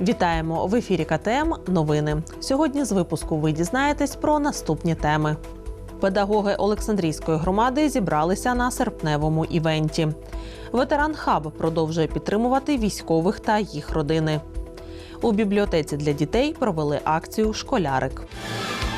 Вітаємо в ефірі КТМ. Новини. Сьогодні з випуску ви дізнаєтесь про наступні теми. Педагоги Олександрійської громади зібралися на серпневому івенті. Ветеран Хаб продовжує підтримувати військових та їх родини. У бібліотеці для дітей провели акцію Школярик. –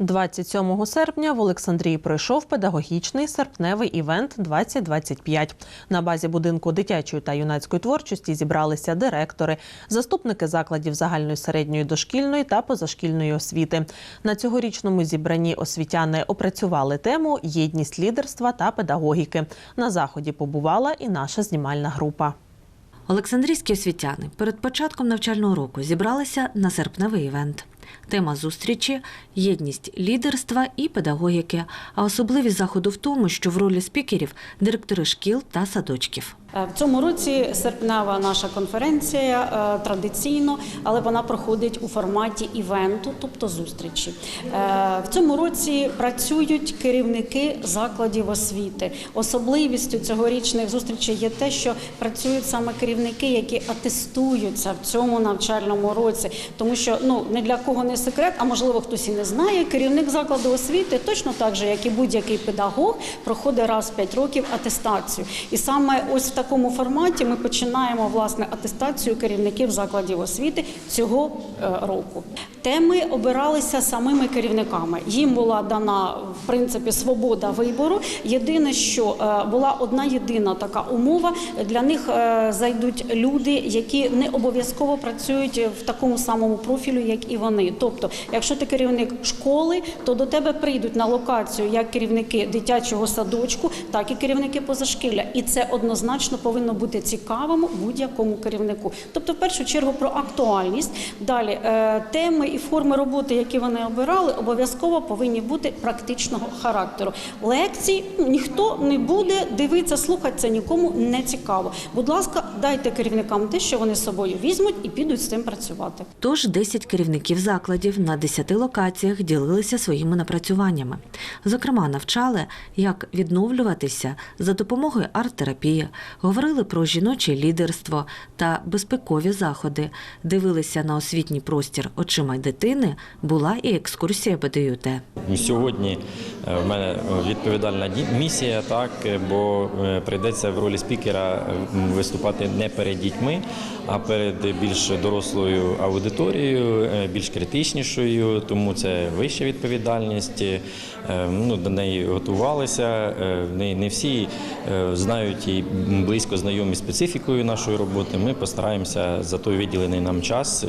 27 серпня в Олександрії пройшов педагогічний серпневий івент 2025. На базі будинку дитячої та юнацької творчості зібралися директори, заступники закладів загальної середньої дошкільної та позашкільної освіти. На цьогорічному зібранні освітяни опрацювали тему єдність лідерства та педагогіки. На заході побувала і наша знімальна група. Олександрійські освітяни перед початком навчального року зібралися на серпневий івент. Тема зустрічі єдність лідерства і педагогіки. А особливість заходу в тому, що в ролі спікерів директори шкіл та садочків. Е, В цьому році серпнева наша конференція е, традиційно, але вона проходить у форматі івенту, тобто зустрічі. Е, В цьому році працюють керівники закладів освіти. Особливістю цьогорічних зустрічей є те, що працюють саме керівники, які атестуються в цьому навчальному році, тому що ну не для кого не секрет, а можливо хтось і не знає. Керівник закладу освіти точно так же, як і будь-який педагог, проходить раз в 5 років атестацію. І саме ось в такому форматі ми починаємо власне атестацію керівників закладів освіти цього е, року. Теми обиралися самими керівниками. Їм була дана в принципі свобода вибору. Єдине, що е, була одна єдина така умова. Для них е, зайдуть люди, які не обов'язково працюють в такому самому профілю, як і вони. Тобто, якщо ти керівник школи, то до тебе прийдуть на локацію як керівники дитячого садочку, так і керівники позашкілля. І це однозначно повинно бути цікавим будь-якому керівнику. Тобто, в першу чергу про актуальність. Далі е, теми і форми роботи, які вони обирали, обов'язково повинні бути практичного характеру. Лекцій ну, ніхто не буде дивитися, слухати це нікому не цікаво. Будь ласка, дайте керівникам те, що вони з собою візьмуть, і підуть з цим працювати. Тож 10 керівників закладів на 10 локаціях ділилися своїми напрацюваннями. Зокрема, навчали, як відновлюватися за допомогою арт-терапії, говорили про жіноче лідерство та безпекові заходи, дивилися на освітній простір очима дитини. Була і екскурсія БДЮТ. Сьогодні е, в мене відповідальна місія, так е, бо е, прийдеться в ролі спікера виступати не перед дітьми, а перед більш дорослою аудиторією, більш критичнішою. Тому це вища відповідальність. Ну, до неї готувалися. Не, всі знають і близько знайомі специфікою нашої роботи. Ми постараємося за той виділений нам час.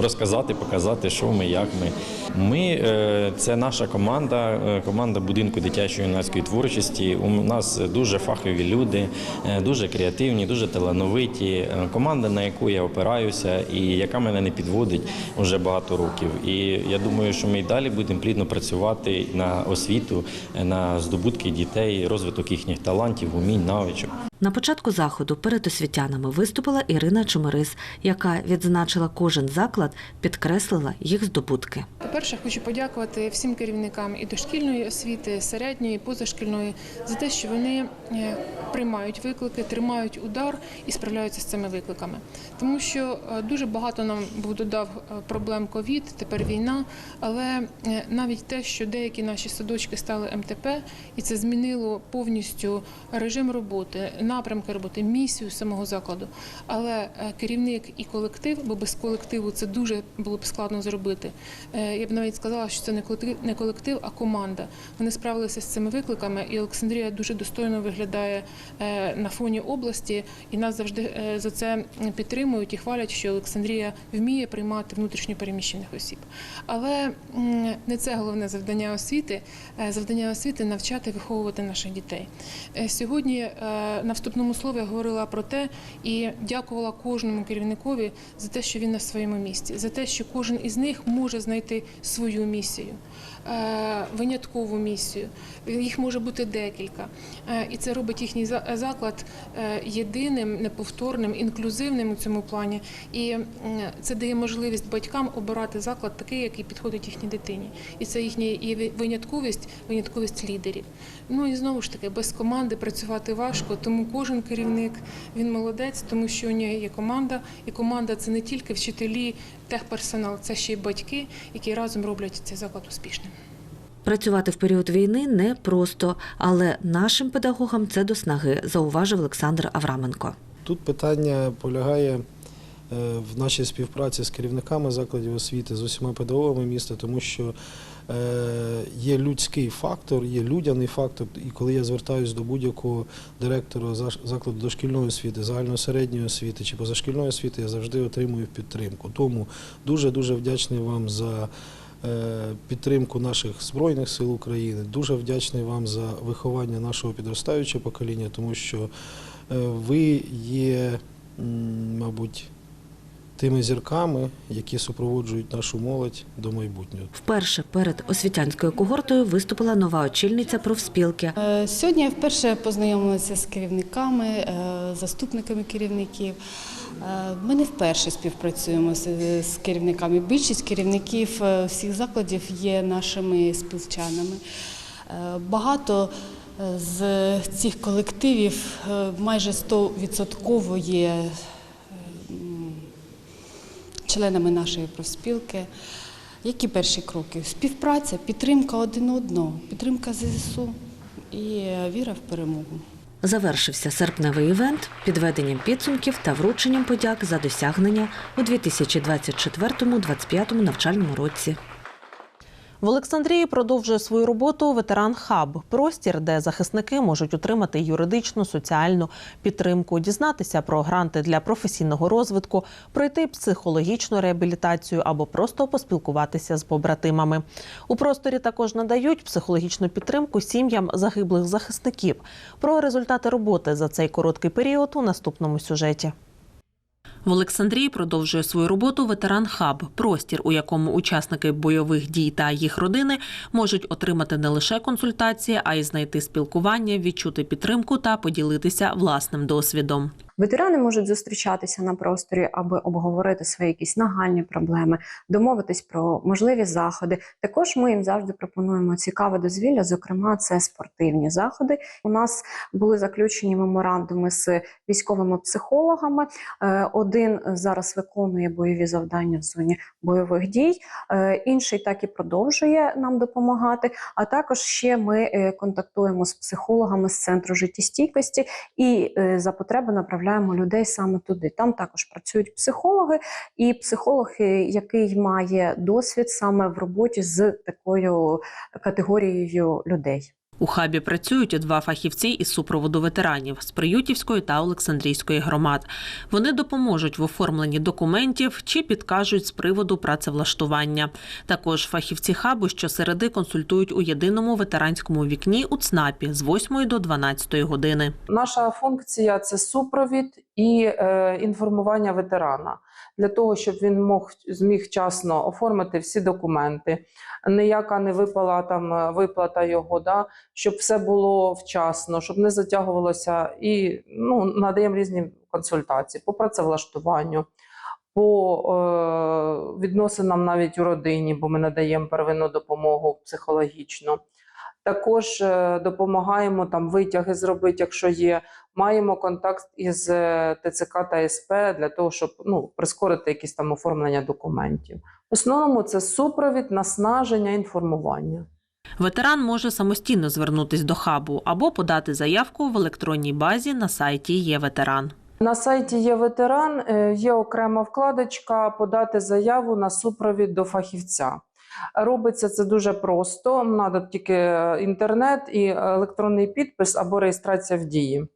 Розказати, показати, що ми, як ми. Ми е, це наша команда, е, команда будинку дитячої юнацької творчості. У нас дуже фахові люди, е, дуже креативні, дуже талановиті. Команда, на яку я опираюся, і яка мене не підводить вже багато років. І я думаю, що ми і далі будемо плідно працювати на освіту, на здобутки дітей, розвиток їхніх талантів, умінь, навичок. На початку заходу перед освітянами виступила Ірина Чомирис, яка відзначила кожен заклад, підкреслила їх здобутки. По-перше, хочу подякувати всім керівникам і дошкільної освіти, середньої, позашкільної за те, що вони е, приймають виклики, тримають удар і справляються з цими викликами. Тому що е, дуже багато нам був додав е, проблем ковід, тепер війна, але навіть те, що деякі наші садочки стали МТП, і це змінило повністю режим роботи, напрямки роботи, місію самого закладу. Але е, керівник і колектив, бо без колективу це дуже було б складно зробити. Е, Я б навіть сказала, що це не колектив, а команда. Вони справилися з цими викликами, і Олександрія дуже достойно виглядає е, на фоні області, і нас завжди за це підтримують і хвалять, що Олександрія вміє приймати внутрішньо переміщених осіб. Але не це головне завдання освіти. Завдання освіти навчати виховувати наших дітей. Сьогодні вступному слові я говорила про те і дякувала кожному керівникові за те, що він на своєму місці, за те, що кожен із них може знайти свою місію, виняткову місію. Їх може бути декілька. Е, І це робить їхній заклад е, єдиним, неповторним, інклюзивним у цьому плані. І це дає можливість батькам обирати заклад такий, який підходить їхній дитині. І це їхня і винятковість, винятковість лідерів. Ну і знову ж таки, без команди працювати важко, тому кожен керівник він молодець, тому що у нього є команда, і команда це не тільки вчителі, техперсонал, це ще й батьки, які разом роблять цей заклад успішним. Працювати в період війни не просто, але нашим педагогам це до снаги, зауважив Олександр Авраменко. Тут питання полягає е, в нашій співпраці з керівниками закладів освіти, з усіма педагогами міста, тому що є людський фактор, є людяний фактор. І коли я звертаюся до будь-якого директора закладу дошкільної освіти, загальносередньої освіти чи позашкільної освіти, я завжди отримую підтримку. Тому дуже дуже вдячний вам за. е, Підтримку наших збройних сил України дуже вдячний вам за виховання нашого підростаючого покоління, тому що е, ви є, мабуть, тими зірками, які супроводжують нашу молодь до майбутнього. Вперше перед освітянською когортою виступила нова очільниця профспілки. Е, Сьогодні я вперше познайомилася з керівниками, е, заступниками керівників. Е, Ми не вперше співпрацюємо з, керівниками. Більшість керівників всіх закладів є нашими співчанами. Багато з цих колективів майже 100% є членами нашої профспілки. Які перші кроки? Співпраця, підтримка один одного, підтримка ЗСУ і е, віра в перемогу. Завершився серпневий івент підведенням підсумків та врученням подяк за досягнення у 2024-2025 навчальному році. В Олександрії продовжує свою роботу ветеран хаб простір, де захисники можуть отримати юридичну, соціальну підтримку, дізнатися про гранти для професійного розвитку, пройти психологічну реабілітацію або просто поспілкуватися з побратимами. У просторі також надають психологічну підтримку сім'ям загиблих захисників. Про результати роботи за цей короткий період у наступному сюжеті. В Олександрії продовжує свою роботу ветеран хаб простір, у якому учасники бойових дій та їх родини можуть отримати не лише консультації, а й знайти спілкування, відчути підтримку та поділитися власним досвідом. Ветерани можуть зустрічатися на просторі, аби обговорити свої якісь нагальні проблеми, домовитись про можливі заходи. Також ми їм завжди пропонуємо цікаве дозвілля. Зокрема, це спортивні заходи. У нас були заключені меморандуми з військовими психологами. Е, Один зараз виконує бойові завдання в зоні бойових дій, е, інший так і продовжує нам допомагати. А також ще ми е, контактуємо з психологами з центру життєстійкості і за потреби направляємо людей саме туди. Там також працюють психологи, і психолог, е, який має досвід саме в роботі з такою категорією людей. У хабі працюють два фахівці із супроводу ветеранів з Приютівської та Олександрійської громад. Вони допоможуть в оформленні документів чи підкажуть з приводу працевлаштування. Також фахівці хабу щосереди консультують у єдиному ветеранському вікні у ЦНАПі з 8 до 12 години. Наша функція це супровід і е, інформування ветерана для того, щоб він мог зміг вчасно оформити всі документи, ніяка не випала там е, виплата його, да, щоб все було вчасно, щоб не затягувалося. І ну, надаємо різні консультації по працевлаштуванню. По е, відносинам навіть у родині, бо ми надаємо первинну допомогу психологічну. Також е, допомагаємо там витяги зробити, якщо є. Маємо контакт із е, ТЦК та СП для того, щоб ну, прискорити якісь там оформлення документів. В основному це супровід, наснаження, інформування. Ветеран може самостійно звернутись до хабу або подати заявку в електронній базі на сайті Є ветеран. На сайті є ветеран, е, є окрема вкладочка подати заяву на супровід до фахівця. Робиться це дуже просто. Надо тільки е, інтернет і електронний підпис або реєстрація в дії.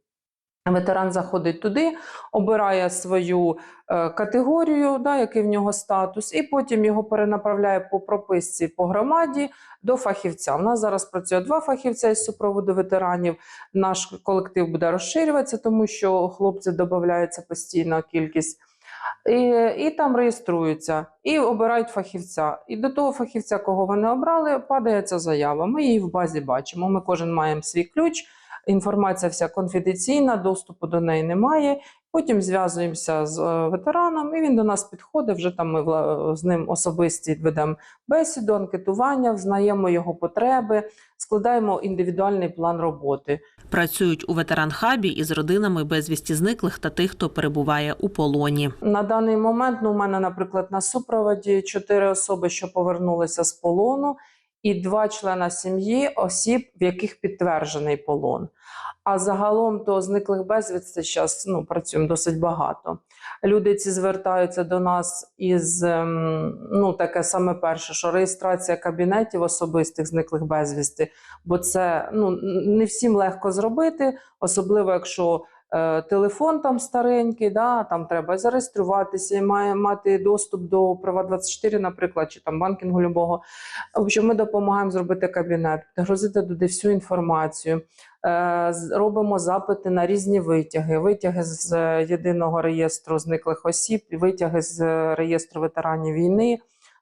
Ветеран заходить туди, обирає свою е, категорію, да, який в нього статус, і потім його перенаправляє по прописці по громаді до фахівця. У нас зараз працює два фахівця із супроводу ветеранів. Наш колектив буде розширюватися, тому що хлопців додається постійна кількість. І, і там реєструються, і обирають фахівця. І до того фахівця, кого вони обрали, падає ця заява. Ми її в базі бачимо. Ми кожен маємо свій ключ. Інформація вся конфіденційна, доступу до неї немає. Потім зв'язуємося з е, ветераном, і він до нас підходить. Вже там ми з ним особисті ведемо бесіду, анкетування, взнаємо його потреби, складаємо індивідуальний план роботи. Працюють у ветеран-хабі із родинами безвісті зниклих та тих, хто перебуває у полоні. На даний момент ну, у мене, наприклад, на супроводі чотири особи, що повернулися з полону, і два члена сім'ї осіб, в яких підтверджений полон. А загалом то зниклих безвісти зараз ну, працюємо досить багато. Люди ці звертаються до нас із ем, ну, таке саме перше, що реєстрація кабінетів особистих зниклих безвісти, бо це ну, не всім легко зробити, особливо якщо телефон там старенький, да, там треба зареєструватися, і має мати доступ до Права24, наприклад, чи там банкінгу любого. В общем, ми допомагаємо зробити кабінет, підгрузити туди всю інформацію. Е, Робимо запити на різні витяги, витяги з е, єдиного реєстру зниклих осіб, витяги з е, реєстру ветеранів війни.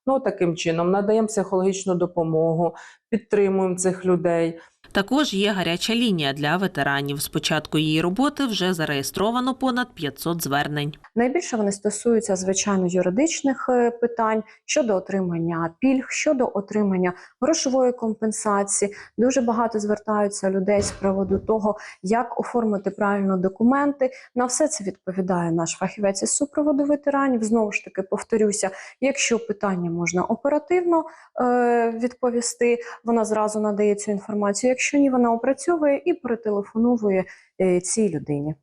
Ну, таким чином надаємо психологічну допомогу, підтримуємо цих людей. Також є гаряча лінія для ветеранів. З початку її роботи вже зареєстровано понад 500 звернень. Найбільше вони стосуються звичайно юридичних е, питань щодо отримання пільг, щодо отримання грошової компенсації. Дуже багато звертаються людей з приводу того, як оформити правильно документи. На все це відповідає наш фахівець із супроводу ветеранів. Знову ж таки, повторюся, якщо питання можна оперативно е, відповісти, вона зразу надає цю інформацію. Якщо ні, вона опрацьовує і перетелефоновує е, цій людині.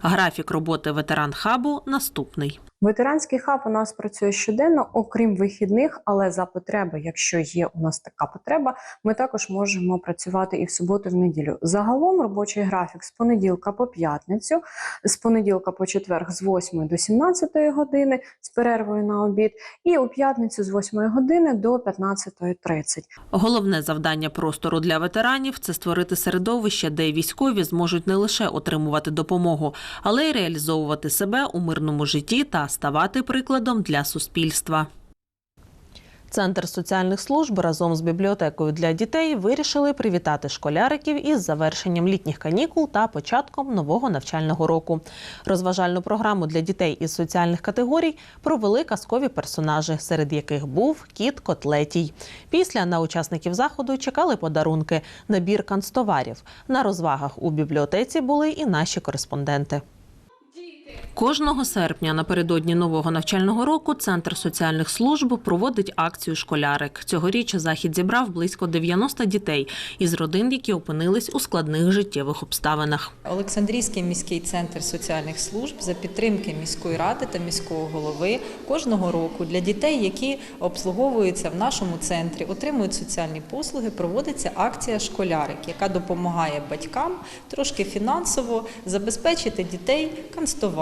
Графік роботи ветеран-хабу наступний. Ветеранський хаб у нас працює щоденно, окрім вихідних, але за потреби, якщо є у нас така потреба, ми також можемо працювати і в суботу, і в неділю. Загалом робочий графік з понеділка по п'ятницю, з понеділка по четверг з 8 до 17 години з перервою на обід, і у п'ятницю з 8 години до 15.30. Головне завдання простору для ветеранів це створити середовище, де військові зможуть не лише отримувати допомогу, але й реалізовувати себе у мирному житті та ставати прикладом для суспільства. Центр соціальних служб разом з бібліотекою для дітей вирішили привітати школяриків із завершенням літніх канікул та початком нового навчального року. Розважальну програму для дітей із соціальних категорій провели казкові персонажі, серед яких був кіт Котлетій. Після на учасників заходу чекали подарунки, набір канцтоварів. На розвагах у бібліотеці були і наші кореспонденти. Кожного серпня напередодні нового навчального року Центр соціальних служб проводить акцію Школярик. Цьогоріч захід зібрав близько 90 дітей із родин, які опинились у складних життєвих обставинах. Олександрійський міський центр соціальних служб за підтримки міської ради та міського голови кожного року для дітей, які обслуговуються в нашому центрі, отримують соціальні послуги, проводиться акція Школярик, яка допомагає батькам трошки фінансово забезпечити дітей канцтоварами.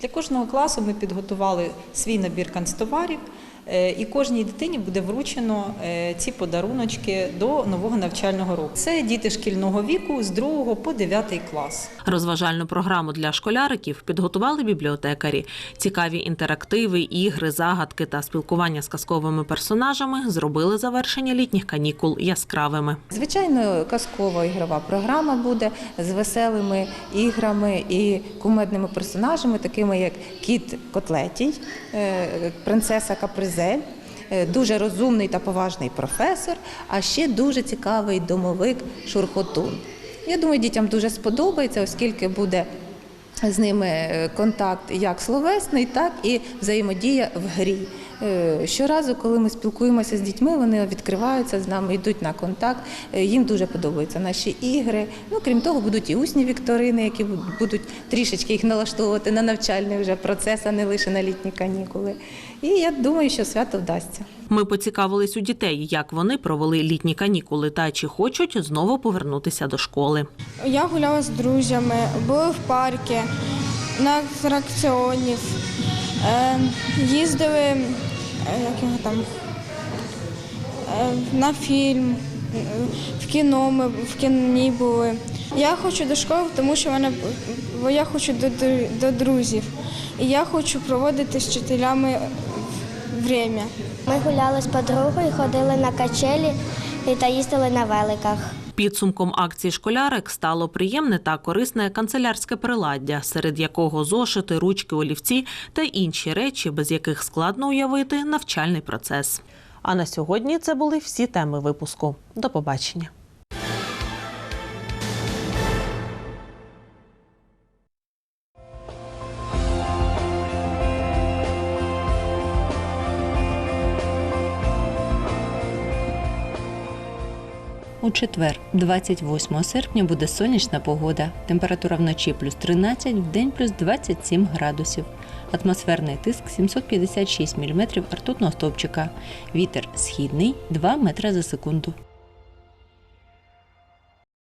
Для кожного класу ми підготували свій набір канцтоварів. Е, І кожній дитині буде вручено е, ці подаруночки до нового навчального року. Це діти шкільного віку з 2 по 9 клас. Розважальну програму для школяриків підготували бібліотекарі. Цікаві інтерактиви, ігри, загадки та спілкування з казковими персонажами зробили завершення літніх канікул яскравими. Звичайно, казкова ігрова програма буде з веселими іграми і кумедними персонажами, такими як кіт Котлетій, е, принцеса Капризель. Е, Дуже розумний та поважний професор, а ще дуже цікавий домовик Шурхотун. Я думаю, дітям дуже сподобається, оскільки буде з ними е, контакт як словесний, так і взаємодія в грі. Е, Щоразу, коли ми спілкуємося з дітьми, вони відкриваються з нами, йдуть на контакт. Е, Їм дуже подобаються наші ігри. Ну, крім того, будуть і усні вікторини, які будуть трішечки їх налаштовувати на навчальний вже процес, а не лише на літні канікули. І я думаю, що свято вдасться. Ми поцікавились у дітей, як вони провели літні канікули та чи хочуть знову повернутися до школи. Я гуляла з друзями, були в парку, на атракціонів, їздили е, як його там, е, на фільм, в кіно ми в кіні були. Я хочу до школи, тому що мене, бо я хочу до, до друзів. І я хочу проводити з вчителями время. Ми гуляли з подругою, ходили на качелі та їздили на великах. Підсумком акції школярик стало приємне та корисне канцелярське приладдя, серед якого зошити, ручки, олівці та інші речі, без яких складно уявити навчальний процес. А на сьогодні це були всі теми випуску. До побачення. У четвер, 28 серпня, буде сонячна погода. Температура вночі плюс 13, в день плюс 27 градусів. Атмосферний тиск 756 мм ртутного стовпчика. Вітер східний 2 метри за секунду.